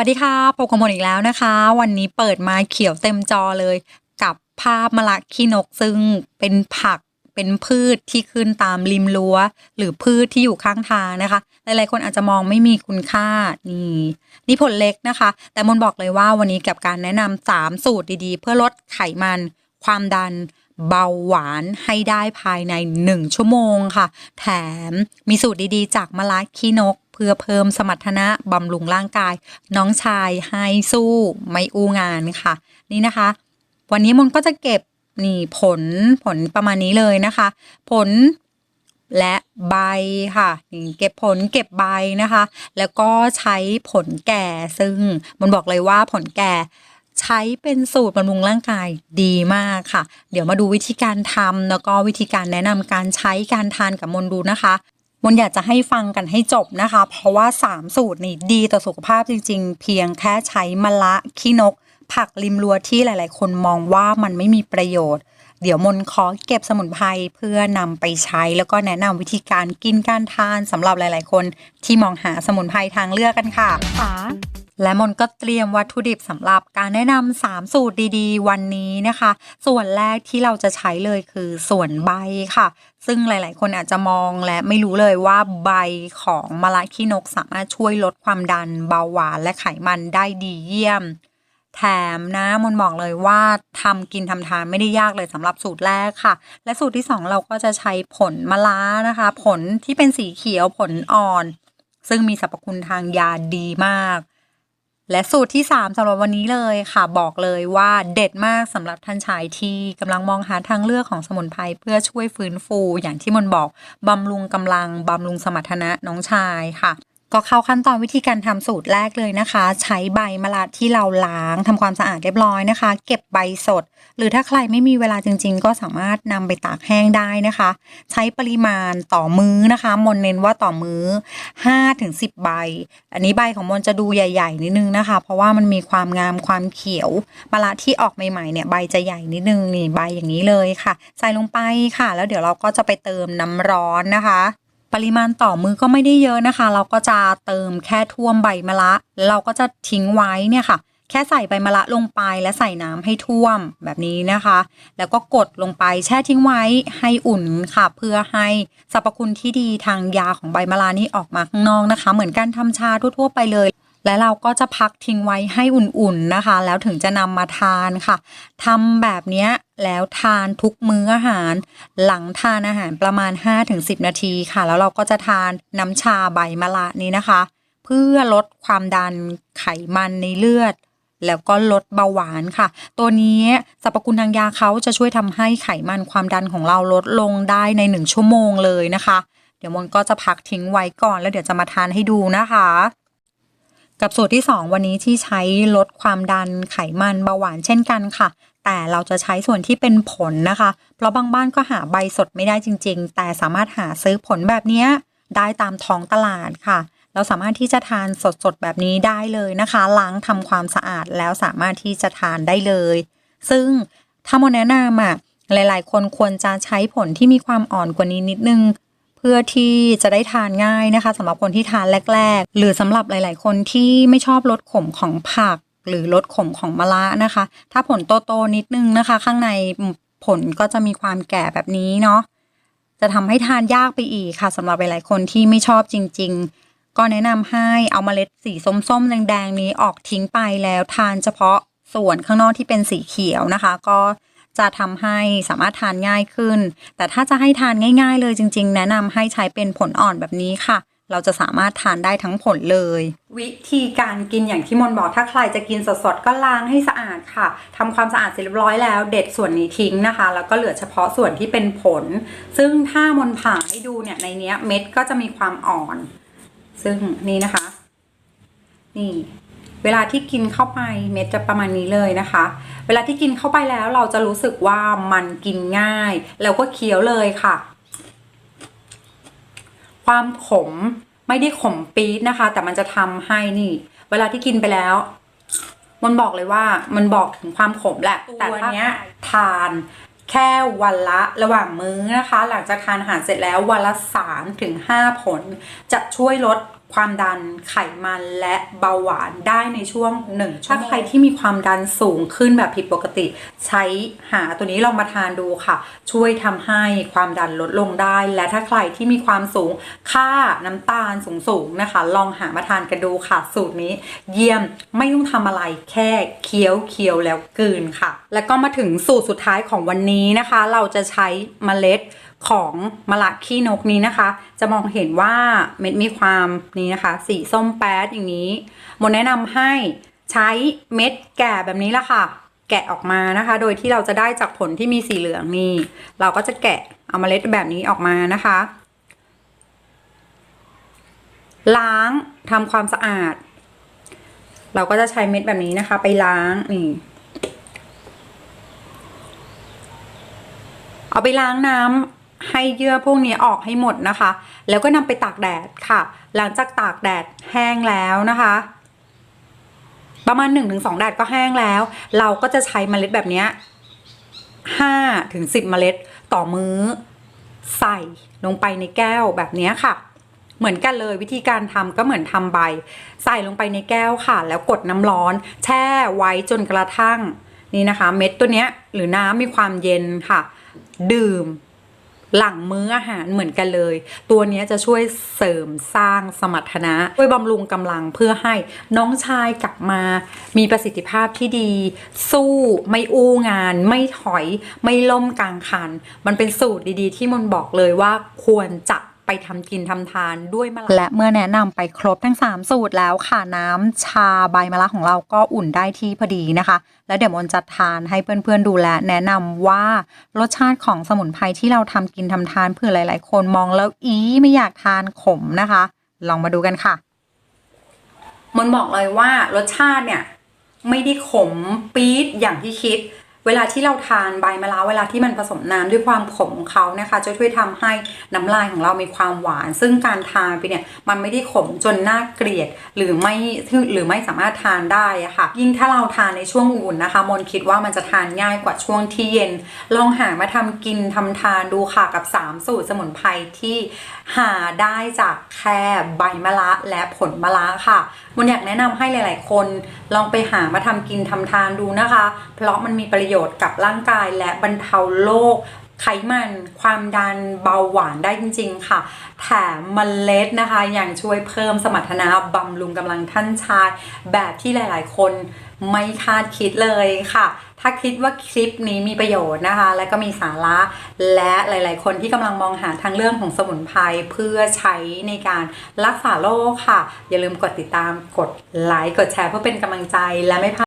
วัสดีค่ะพบกับมนอีกแล้วนะคะ วันนี้เปิดมาเขียวเต็มจอเลย กับภาพมะละขี้นกซึ่งเป็นผักเป็นพืชที่ขึ้นตามริมรั้ว หรือพืชที่อยู่ข้างทางนะคะ หลายๆคนอาจจะมองไม่มีคุณค่านี่นี่ผลเล็กนะคะ แต่มนบอกเลยว่าวันนี้กับการแนะนำสามสูตรดีๆ เพื่อลดไขมัน ความดันเบาหวานให้ได้ภายใน 1 ชั่วโมงค่ะ แถมมีสูตรดีๆ จากมะละขี้นก พื่อเพิ่มสมรรถนะบำรุงร่างกาย น้องชายให้สู้ไม่อู้งานค่ะ นี่นะคะ วันนี้มนก็จะเก็บนี่ผลผลประมาณนี้เลยนะคะ ผลและใบค่ะนี่เก็บผลเก็บใบนะคะ แล้วก็ใช้ผลแก่ซึ่งมันบอกเลยว่าผลแก่ใช้เป็นสูตรบำรุงร่างกายดีมากค่ะ เดี๋ยวมาดูวิธีการทำแล้วก็วิธีการแนะนำการใช้การทานกับมนดูนะคะ มนอยากจะให้ฟังกันให้จบนะคะ เพราะว่า 3 สูตรนี่ดีต่อสุขภาพจริง ๆ เพียงแค่ใช้มะละขี้นก ผักริมรั้วที่หลาย ๆ คนมองว่ามันไม่มีประโยชน์ เดี๋ยวมนขอเก็บสมุนไพรเพื่อนำไปใช้ แล้วก็แนะนำวิธีการกินการทานสำหรับหลาย ๆ คนที่มองหาสมุนไพรทางเลือกกันค่ะ และมนก็เตรียมวัตถุดิบสำหรับการแนะนำ3สูตรดีๆ วันนี้นะคะ ส่วนแรกที่เราจะใช้เลยคือส่วนใบค่ะ ซึ่งหลายๆ คนอาจจะมองและไม่รู้เลยว่าใบของมะละขี้นกสามารถช่วยลดความดันเบาหวานและไขมันได้ดีเยี่ยม แถมนะมนบอกเลยว่าทำกินทำทานไม่ได้ยากเลยสำหรับสูตรแรกค่ะ และสูตรที่2เราก็จะใช้ผลมะล้านะคะ ผลที่เป็นสีเขียวผลอ่อน ซึ่งมีสรรพคุณทางยาดีมาก และสูตรที่ 3สำหรับวันนี้เลยค่ะบอกเลยว่าเด็ดมากสำหรับท่านชายที่กำลังมองหาทางเลือกของสมุนไพรเพื่อช่วยฟื้นฟู อย่างที่มันบอกบำรุงกำลังบำรุงสมรรถนะน้องชายค่ะ ก็เข้าขั้นตอนวิธีการทำสูตรแรกเลยนะคะ ใช้ใบมะระที่เราล้างทำความสะอาดเรียบร้อยนะคะ เก็บใบสด หรือถ้าใครไม่มีเวลาจริง ๆ ก็สามารถนำไปตากแห้งได้นะคะ ใช้ปริมาณต่อมื้อนะคะมนเน้นว่าต่อมื้อ5ถึง10 ใบ อันนี้ใบของมนจะดูใหญ่ ๆ นิดนึงนะคะ เพราะว่ามันมีความงามความเขียวมะระที่ออกใหม่ๆเนี่ยใบจะใหญ่นิดนึงนี่ใบอย่างนี้เลยค่ะ ใส่ลงไปค่ะ แล้วเดี๋ยวเราก็จะไปเติมน้ำร้อนนะคะ ปริมาณต่อมือก็ไม่ได้เยอะนะคะ เราก็จะเติมแค่ท่วมใบมะระเราก็จะทิ้งไว้เนี่ยค่ะ แค่ใส่ใบมะระลงไปและใส่น้ำให้ท่วมแบบนี้นะคะ แล้วก็กดลงไปแช่ทิ้งไว้ให้อุ่นค่ะ เพื่อให้สรรพคุณที่ดีทางยาของใบมะระนี่ออกมาข้างนอกนะคะ เหมือนการทำชาทั่วๆไปเลย และเราก็จะพักทิ้งไว้ให้อุ่นๆนะคะ แล้วถึงจะนำมาทานค่ะทำแบบนี้แล้วทานทุกมื้ออาหาร หลังทานอาหารประมาณ 5-10 นาทีค่ะ แล้วเราก็จะทานน้ำชาใบมะระนี้นะคะ เพื่อลดความดันไขมันในเลือดแล้วก็ลดเบาหวานค่ะ ตัวนี้สรรพคุณทางยาเขาจะช่วยทำให้ไขมันความดันของเราลดลงได้ใน1ชั่วโมงเลยนะคะ เดี๋ยวมนก็จะพักทิ้งไว้ก่อนแล้วเดี๋ยวจะมาทานให้ดูนะคะ กับสูตรที่ 2 วันนี้ที่ใช้ลดความดันไขมันเบาหวานเช่นกันค่ะ แต่เราจะใช้ส่วนที่เป็นผลนะคะ เพราะบางบ้านก็หาใบสดไม่ได้จริง ๆ แต่สามารถหาซื้อผลแบบนี้ได้ตามท้องตลาดค่ะ เราสามารถที่จะทานสดๆแบบนี้ได้เลยนะคะ ล้างทำความสะอาดแล้วสามารถที่จะทานได้เลย ซึ่งถ้าโมแนะนำอะหลาย ๆ คนควรจะใช้ผลที่มีความอ่อนกว่านี้นิดนึง เพื่อที่จะได้ทานง่ายนะคะสำหรับคนที่ทานแรก ๆ หรือสำหรับหลาย ๆ คนที่ไม่ชอบรสขมของผัก หรือรสขมของมะระนะคะ ถ้าผลโตๆนิดนึงนะคะ ข้างในผลก็จะมีความแก่แบบนี้เนาะจะทำให้ทานยากไปอีกค่ะสำหรับหลายๆคนที่ไม่ชอบจริง ๆ ก็แนะนำให้เอาเมล็ดสีส้มๆแดงๆนี้ออกทิ้งไปแล้วทานเฉพาะส่วนข้างนอกที่เป็นสีเขียวนะคะ ก็ จะทำให้สามารถทานง่ายขึ้น แต่ถ้าจะให้ทานง่าย ๆ เลยจริง ๆ แนะนำให้ใช้เป็นผลอ่อนแบบนี้ค่ะเราจะสามารถทานได้ทั้งผลเลย วิธีการกินอย่างที่มนบอกถ้าใครจะกินสดๆ ก็ล้างให้สะอาดค่ะทำความสะอาดเสร็จเรียบร้อยแล้วเด็ดส่วนนี้ทิ้งนะคะ แล้วก็เหลือเฉพาะส่วนที่เป็นผล ซึ่งถ้ามนผ่าให้ดูเนี่ยในเนี้ยเม็ดก็จะมีความอ่อน ซึ่งนี่นะคะ นี่ เวลาที่กินเข้าไปเม็ดจะประมาณนี้เลยนะคะ เวลาที่กินเข้าไปแล้วเราจะรู้สึกว่ามันกินง่าย แล้วก็เคี้ยวเลยค่ะ ความขมไม่ได้ขมปี๊ดนะคะ แต่มันจะทำให้นี่ เวลาที่กินไปแล้ว มันบอกเลยว่ามันบอกถึงความขมแหละ แต่เนี้ยทานแค่วันละระหว่างมื้อนะคะ หลังจากทานอาหารเสร็จแล้ววันละ3ถึง5ผล จะช่วยลด ความดันไขมันและเบาหวานได้ในช่วงหนึ่งชั่วโมงถ้าใครที่มีความดันสูงขึ้นแบบผิดปกติ ใช้หาตัวนี้ลองมาทานดูค่ะ ช่วยทำให้ความดันลดลงได้ และถ้าใครที่มีความสูงค่าน้ำตาลสูงๆนะคะ ลองหามาทานกันดูค่ะ สูตรนี้ เยี่ยมไม่ต้องทำอะไรแค่เคี้ยวเคี้ยวๆแล้วกลืนค่ะ แล้วก็มาถึงสูตรสุดท้ายของวันนี้นะคะ เราจะใช้เมล็ด ของมะละขี้นกนี้นะคะ จะมองเห็นว่าเม็ดมีความนี้นะคะ สีส้มแป๊ดอย่างนี้โมแนะนำให้ใช้เม็ดแก่แบบนี้ละค่ะ แกะออกมานะคะ โดยที่เราจะได้จากผลที่มีสีเหลืองนี่ เราก็จะแกะเอาเมล็ดแบบนี้ออกมานะคะ ล้างทำความสะอาด เราก็จะใช้เม็ดแบบนี้นะคะ ไปล้างนี่เอาไปล้างน้ำ ให้เยื่อพวกนี้ออกให้หมดนะคะ แล้วก็นำไปตากแดดค่ะ หลังจากตากแดดแห้งแล้วนะคะ ประมาณ 1-2 แดดก็แห้งแล้ว เราก็จะใช้เมล็ดแบบนี้5ถึง10 เมล็ดต่อมื้อ ใส่ลงไปในแก้วแบบนี้ค่ะ เหมือนกันเลยวิธีการทำก็เหมือนทำใบ ใส่ลงไปในแก้วค่ะ แล้วกดน้ำร้อน แช่ไว้จนกระทั่งนี่นะคะ เม็ดตัวเนี้ยหรือน้ำมีความเย็นค่ะ ดื่ม หลังมื้ออาหารเหมือนกันเลย ตัวนี้จะช่วยเสริมสร้างสมรรถนะ ช่วยบำรุงกำลังเพื่อให้น้องชายกลับมามีประสิทธิภาพที่ดี สู้ไม่อู้งาน ไม่ถอย ไม่ล่มกลางคัน มันเป็นสูตรดีๆ ที่มนบอกเลยว่าควรจะ ไปทำกินทำทานด้วยมะละและเมื่อแนะนำไปครบทั้ง 3 สูตรแล้วค่ะน้ำชาใบมะละของเราก็อุ่นได้ที่พอดีนะคะ แล้วเดี๋ยวมนจะทานให้เพื่อนๆดูแลแนะนำว่ารสชาติของสมุนไพรที่เราทำกินทำทานเพื่อหลาย ๆ คนมองแล้วอีไม่อยากทานขมนะคะ ลองมาดูกันค่ะ มนบอกเลยว่ารสชาติเนี่ยไม่ได้ขมปี๊ดอย่างที่คิด เวลาที่เราทานใบมะระเวลาที่มันผสมน้ำด้วยความขมของเขานะคะจะช่วยทำให้น้ำลายของเรามีความหวาน ซึ่งการทานไปเนี่ยมันไม่ได้ขมจนน่าเกลียดหรือไม่หรือไม่สามารถทานได้อะค่ะ ยิ่งถ้าเราทานในช่วงอุ่นนะคะ มนคิดว่ามันจะทานง่ายกว่าช่วงที่เย็น ลองหามาทำกินทำทานดูค่ะกับ 3 สูตรสมุนไพรที่หาได้จากแค่ใบมะระและผลมะระค่ะมนอยากแนะนำให้หลาย ๆ คน ลองไปหามาทำกินทำทานดูนะคะ เพราะมันมีประโยชน์ชน์กับร่างกายและบรรเทาโรคไขมันความดันเบาหวานได้จริง ๆ ค่ะ แถมเมล็ดนะคะ อยังช่วยเพิ่มสมรรถนะบำรุงกำลังท่านชาย แบบที่หลาย ๆ คนไม่คาดคิดเลยค่ะ ถ้าคิดว่าคลิปนี้มีประโยชน์นะคะ และก็มีสาระ และหลาย ๆ คนที่กำลังมองหาทางเรื่องของสมุนไพรเพื่อใช้ในการรักษาโรคค่ะ อย่าลืมกดติดตามกดไลค์กดแชร์เพื่อเป็นกำลังใจและไม่พลาด